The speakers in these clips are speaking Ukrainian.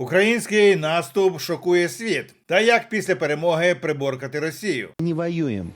Український наступ шокує світ. Та як після перемоги приборкати Росію? Не воюємо.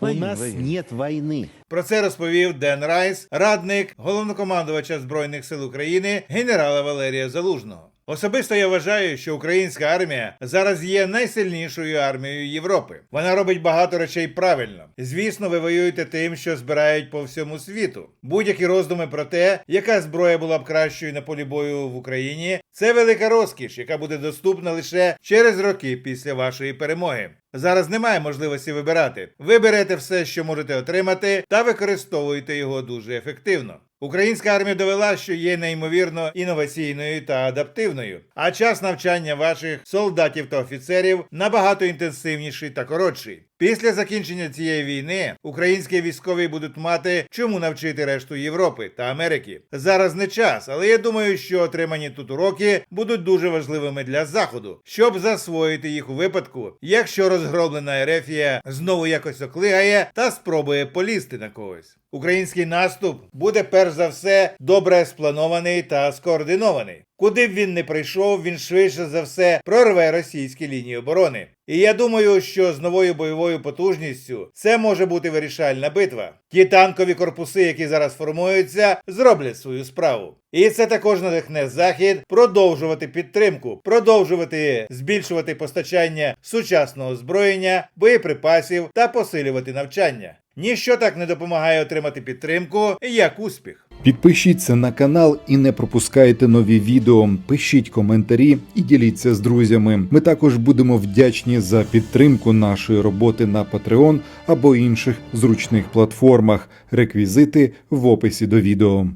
У нас нет війни. Про це розповів Ден Райс, радник головнокомандувача збройних сил України генерала Валерія Залужного. Особисто я вважаю, що українська армія зараз є найсильнішою армією Європи. Вона робить багато речей правильно. Звісно, ви воюєте тим, що збирають по всьому світу. Будь-які роздуми про те, яка зброя була б кращою на полі бою в Україні, це велика розкіш, яка буде доступна лише через роки після вашої перемоги. Зараз немає можливості вибирати. Ви берете все, що можете отримати, та використовуєте його дуже ефективно. Українська армія довела, що є неймовірно інноваційною та адаптивною, а час навчання ваших солдатів та офіцерів набагато інтенсивніший та коротший. Після закінчення цієї війни українські військові будуть мати чому навчити решту Європи та Америки. Зараз не час, але я думаю, що отримані тут уроки будуть дуже важливими для заходу, щоб засвоїти їх у випадку, якщо розгроблена Ерефія знову якось оклигає та спробує полізти на когось. Український наступ буде перш за все добре спланований та скоординований. Куди б він не прийшов, він швидше за все прорве російські лінії оборони. І я думаю, що з новою бойовою потужністю це може бути вирішальна битва. Ті танкові корпуси, які зараз формуються, зроблять свою справу. І це також надихне захід продовжувати підтримку, продовжувати збільшувати постачання сучасного озброєння, боєприпасів та посилювати навчання. Ніщо так не допомагає отримати підтримку, як успіх. Підпишіться на канал і не пропускайте нові відео. Пишіть коментарі і діліться з друзями. Ми також будемо вдячні за підтримку нашої роботи на Patreon або інших зручних платформах. Реквізити в описі до відео.